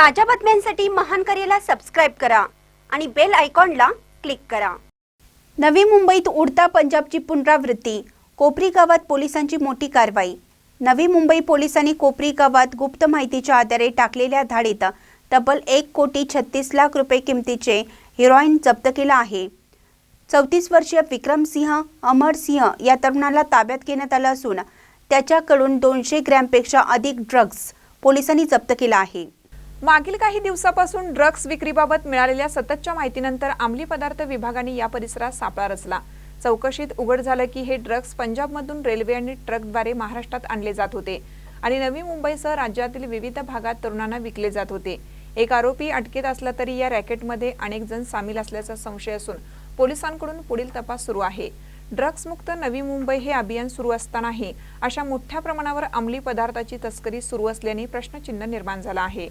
ताज्या बातम्यांसाठी महान करेला सबस्क्राईब करा आणि बेल आयकॉनला क्लिक करा. नवी मुंबईत उडता पंजाबची पुनरावृत्ती कोपरी गावात पोलिसांची मोठी कारवाई. नवी मुंबई पोलिसांनी कोपरी गावात गुप्त माहितीच्या आधारे टाकलेल्या धाडीत तब्बल एक कोटी छत्तीस लाख रुपये किमतीचे हिरोईन जप्त केलं आहे. चौतीस वर्षीय विक्रमसिंह अमरसिंह या तरुणाला ताब्यात घेण्यात आलं असून त्याच्याकडून दोनशे ग्रॅमपेक्षा अधिक ड्रग्ज पोलिसांनी जप्त केला आहे. मागील काही दिवसापासून ड्रग्ज विक्रीबाबत मिळालेल्या सततच्या माहितीनंतर अंमली पदार्थ विभागाने या परिसरात सापळा रचला. चौकशीत उघड झालं की हे ड्रग्ज पंजाबमधून रेल्वे आणि ट्रकद्वारे महाराष्ट्रात आणले जात होते आणि नवी मुंबईसह राज्यातील विविध भागात तरुणांना विकले जात होते. एक आरोपी अटकेत असला तरी या रॅकेटमध्ये अनेक जण सामील असल्याचा संशय असून पोलिसांकडून पुढील तपास सुरू आहे. ड्रग्समुक्त नवी मुंबई हे अभियान सुरू असतानाही अशा मोठ्या प्रमाणावर अंमली पदार्थाची तस्करी सुरू असल्याने प्रश्नचिन्ह निर्माण झाला आहे.